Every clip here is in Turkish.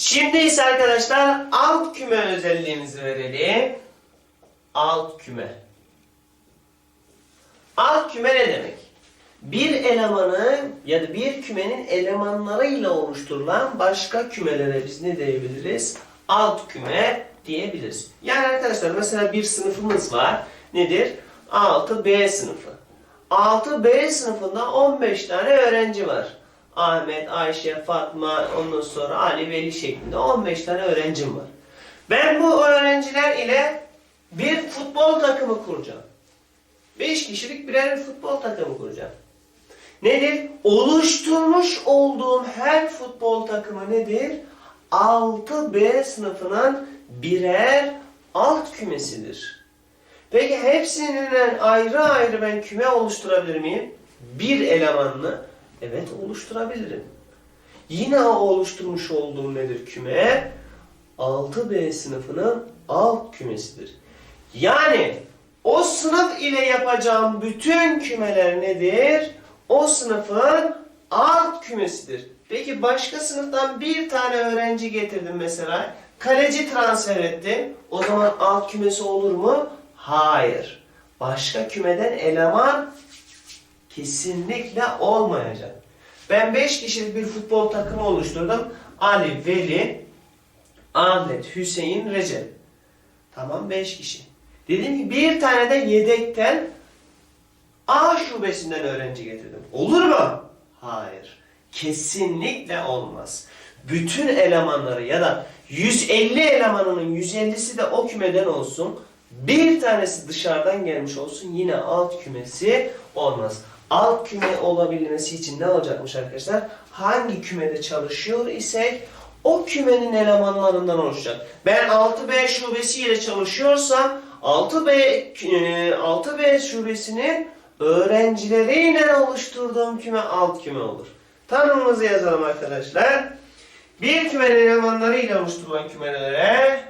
Şimdi ise arkadaşlar alt küme özelliğimizi verelim. Alt küme. Alt küme ne demek? Bir elemanın ya da bir kümenin elemanlarıyla oluşturulan başka kümelere biz ne diyebiliriz? Alt küme diyebiliriz. Yani arkadaşlar mesela bir sınıfımız var. Nedir? 6B sınıfı. 6B sınıfında 15 tane öğrenci var. Ahmet, Ayşe, Fatma, ondan sonra Ali, Veli şeklinde 15 tane öğrencim var. Ben bu öğrenciler ile bir futbol takımı kuracağım. 5 kişilik birer futbol takımı kuracağım. Nedir? Oluşturmuş olduğum her futbol takımı nedir? 6B sınıfının birer alt kümesidir. Peki hepsinden ayrı ayrı ben küme oluşturabilir miyim? Bir elemanlı. Evet oluşturabilirim. Yine oluşturmuş olduğum nedir küme? 6B sınıfının alt kümesidir. Yani o sınıf ile yapacağım bütün kümeler nedir? O sınıfın alt kümesidir. Peki başka sınıftan bir tane öğrenci getirdim mesela. Kaleci transfer ettim. O zaman alt kümesi olur mu? Hayır. Başka kümeden eleman kesinlikle olmayacak. Ben 5 kişilik bir futbol takımı oluşturdum. Ali, Veli, Ahmet, Hüseyin, Recep. Tamam 5 kişi. Dedim ki bir tane de yedekten A şubesinden öğrenci getirdim. Olur mu? Hayır. Kesinlikle olmaz. Bütün elemanları ya da 150 elemanının 150'si de o kümeden olsun. Bir tanesi dışarıdan gelmiş olsun yine alt kümesi olmaz. Alt küme olabilmesi için ne olacakmış arkadaşlar? Hangi kümede çalışıyor isek o kümenin elemanlarından oluşacak. Ben 6B şubesiyle çalışıyorsam 6B e, 6B şubesinin öğrencileriyle oluşturduğum küme alt küme olur. Tanımımızı yazalım arkadaşlar. Bir kümenin elemanlarıyla oluşturulan kümelere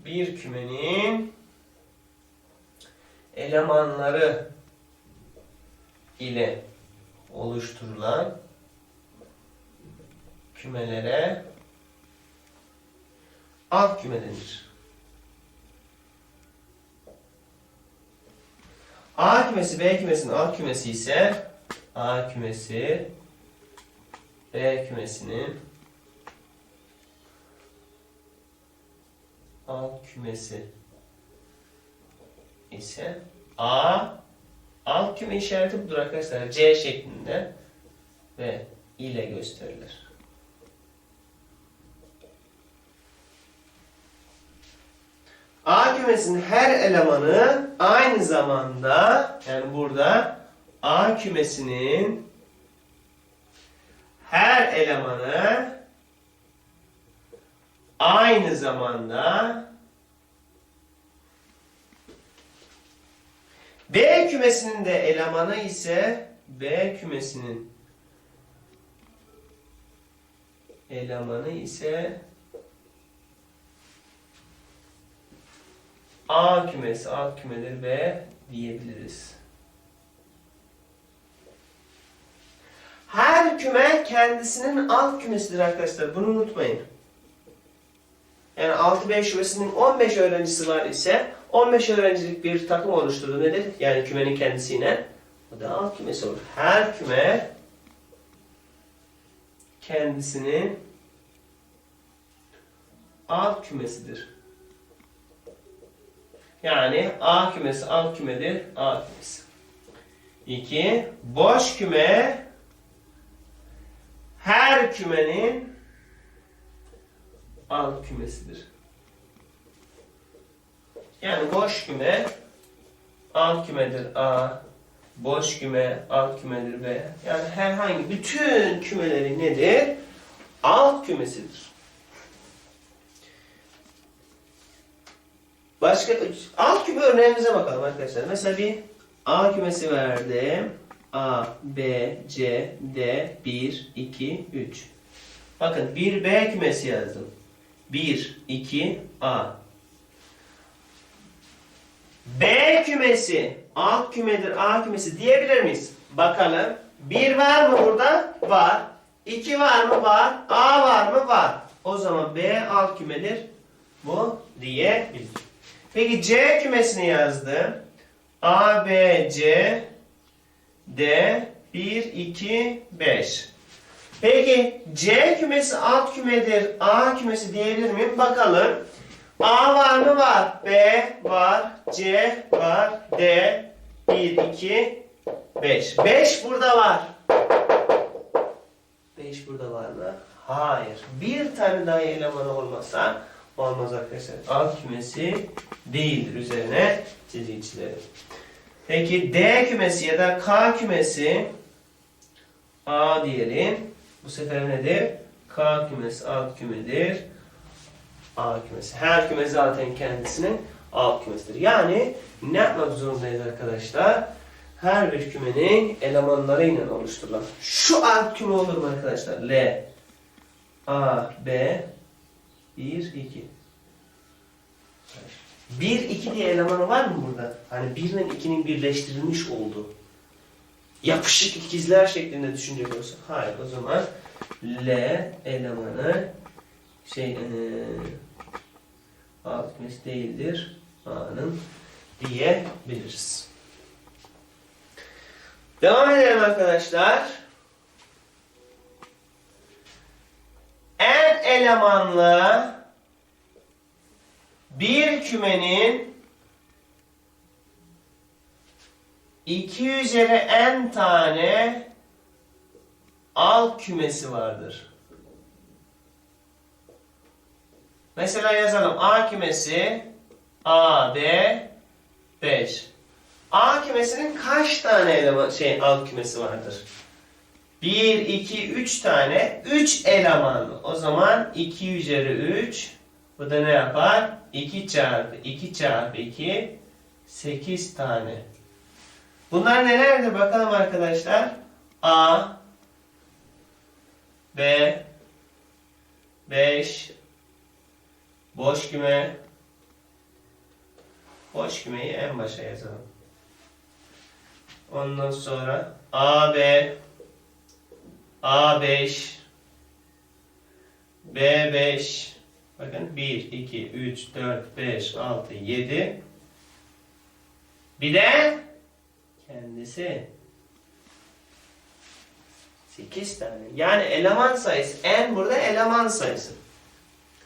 bir kümenin elemanları ile oluşturulan kümelere alt küme denir. A kümesi B kümesinin alt kümesi ise A kümesi B kümesinin alt kümesi ise A alt küme işareti budur arkadaşlar. C şeklinde ve ile gösterilir. A kümesinin her elemanı aynı zamanda yani burada A kümesinin her elemanı aynı zamanda B kümesinin de elemanı ise B kümesinin elemanı ise A kümesi alt kümedir B diyebiliriz. Her küme kendisinin alt kümesidir arkadaşlar. Bunu unutmayın. Yani 6B şubesinin 15 öğrencisi var ise 15 öğrencilik bir takım oluşturdu nedir? Yani kümenin kendisine. O da alt kümesi olur. Her küme kendisinin alt kümesidir. Yani A kümesi alt kümedir. A kümesi. 2. Boş küme her kümenin alt kümesidir. Yani boş küme alt kümedir A, boş küme alt kümedir B. Yani herhangi bütün kümeleri nedir? Alt kümesidir. Başka alt küme örneğimize bakalım arkadaşlar. Mesela bir A kümesi verdim. A, B, C, D, 1, 2, 3. Bakın bir B kümesi yazdım. 1, 2, A. B kümesi alt kümedir A kümesi diyebilir miyiz? Bakalım. 1 var mı burada? Var. 2 var mı? Var. A var mı? Var. O zaman B alt kümedir. Bu diyebilir. Peki C kümesini yazdım. A, B, C, D, 1, 2, 5. Peki C kümesi alt kümedir, A kümesi diyebilir miyim? Bakalım. A var mı? Var. B var. C var. D 1, 2, 5. 5 burada var. 5 burada var mı? Hayır. Bir tane daha elemanı olmasa olmaz arkadaşlar. Alt kümesi değildir üzerine çizgi çizelim. Peki D kümesi ya da K kümesi A diyelim. Bu sefer nedir? K kümesi alt kümedir. A kümesi. Her küme zaten kendisine A kümesidir. Yani ne yapmak zorundayız arkadaşlar? Her bir kümenin elemanlarıyla oluşturulan. Şu alt küme olur mu arkadaşlar? L, A, B, 1, 2. 1, 2 diye elemanı var mı burada? Hani 1 ile 2'nin birleştirilmiş olduğu. Yapışık ikizler şeklinde düşünecek olursak. Hayır o zaman L elemanı şey... Ee, 60 değildir A'nın diyebiliriz. Devam edelim arkadaşlar. En elemanlı bir kümenin 2 üzeri n tane alt kümesi vardır. Mesela yazalım. A kümesi A, B, 5. A kümesinin kaç tane eleman şey alt kümesi vardır? 1, 2, 3 tane. 3 elemanlı. O zaman 2 üzeri 3. Bu da ne yapar? 2 çarpı 2 çarpı 2. 8 tane. Bunlar nelerdir bakalım arkadaşlar? A, B, 5, boş küme, boş kümeyi en başa yazalım. Ondan sonra AB, A5, B5, bakın 1, 2, 3, 4, 5, 6, 7. Bir de kendisi 8 tane. Yani eleman sayısı n burada eleman sayısı.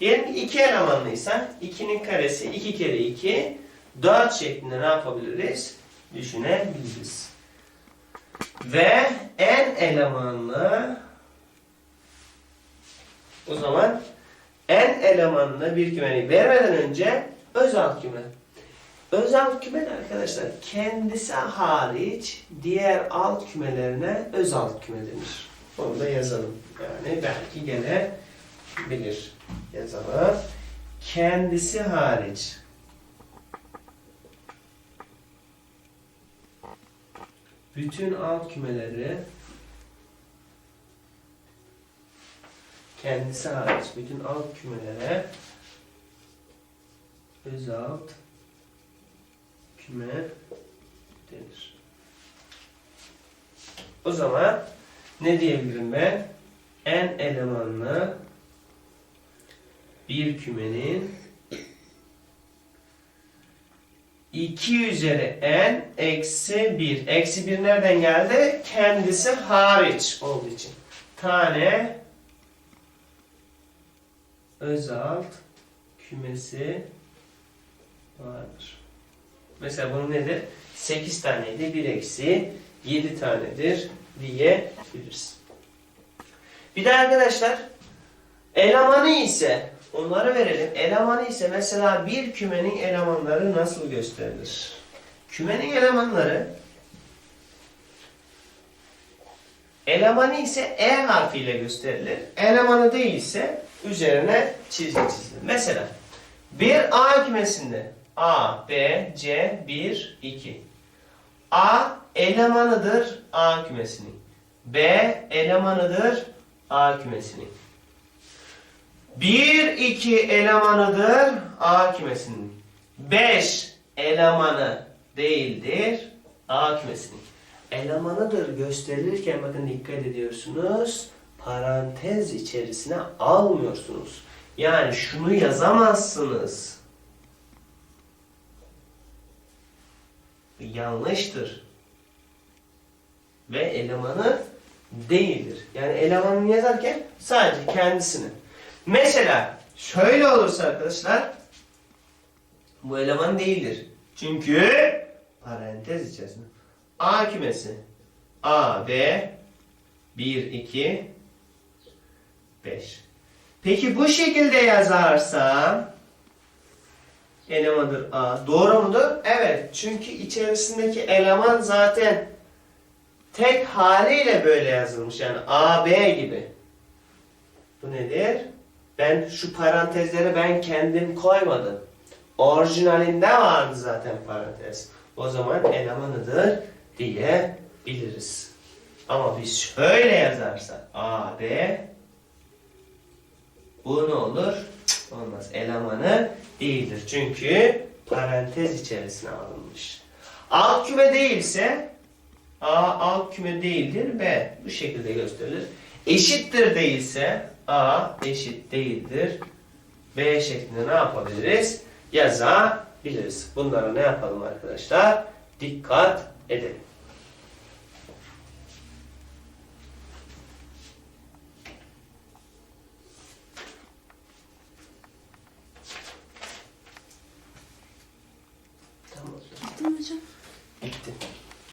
Diyelim ki 2 elemanlıysa 2'nin karesi 2 kere 2 4 şeklinde ne yapabiliriz? Düşünebiliriz. Ve n elemanlı o zaman n elemanlı bir kümeni vermeden önce öz alt küme. Öz alt küme de arkadaşlar kendisi hariç diğer alt kümelerine öz alt küme denir. Onu da yazalım. Yani belki gene bilir. Yazalım. Kendisi hariç. Bütün alt kümeleri kendisi hariç bütün alt kümelere öz alt küme denir. O zaman ne diyebilirim ben? En elemanlı bir kümenin 2 üzeri n eksi 1. Eksi 1 nereden geldi? Kendisi hariç olduğu için. Tane öz alt kümesi vardır. Mesela bunun nedir? 8 taneydi. 1 eksi 7 tanedir diyebiliriz. Bir de arkadaşlar elemanı ise onları verelim. Elemanı ise mesela bir kümenin elemanları nasıl gösterilir? Kümenin elemanları elemanı ise E harfiyle gösterilir. Elemanı değilse üzerine çizgi çizilir. Mesela bir A kümesinde A, B, C, 1, 2. A elemanıdır A kümesinin. B elemanıdır A kümesinin. 1, 2 elemanıdır A kümesinin. 5 elemanı değildir A kümesinin. Elemanıdır gösterilirken bakın dikkat ediyorsunuz. parantez içerisine almıyorsunuz. Yani şunu yazamazsınız. Yanlıştır. Ve elemanı değildir. Yani elemanını yazarken sadece kendisini. Mesela şöyle olursa arkadaşlar bu eleman değildir. Çünkü parantez içerisinde. A kümesi. A, B 1, 2 5. Peki bu şekilde yazarsam elemandır A. Doğru mudur? Evet. Çünkü içerisindeki eleman zaten tek haliyle böyle yazılmış. Yani A, B gibi. Bu nedir? Ben şu parantezleri ben kendim koymadım. Orijinalinde vardı zaten parantez. O zaman elemanıdır diyebiliriz. Ama biz şöyle yazarsak A, B bu ne olur? Olmaz. Elemanı değildir. Çünkü parantez içerisine alınmış. Alt küme değilse A alt küme değildir. B bu şekilde gösterilir. Eşittir değilse A eşit değildir. B şeklinde ne yapabiliriz? Yazabiliriz. Bunlara ne yapalım arkadaşlar? Dikkat edelim.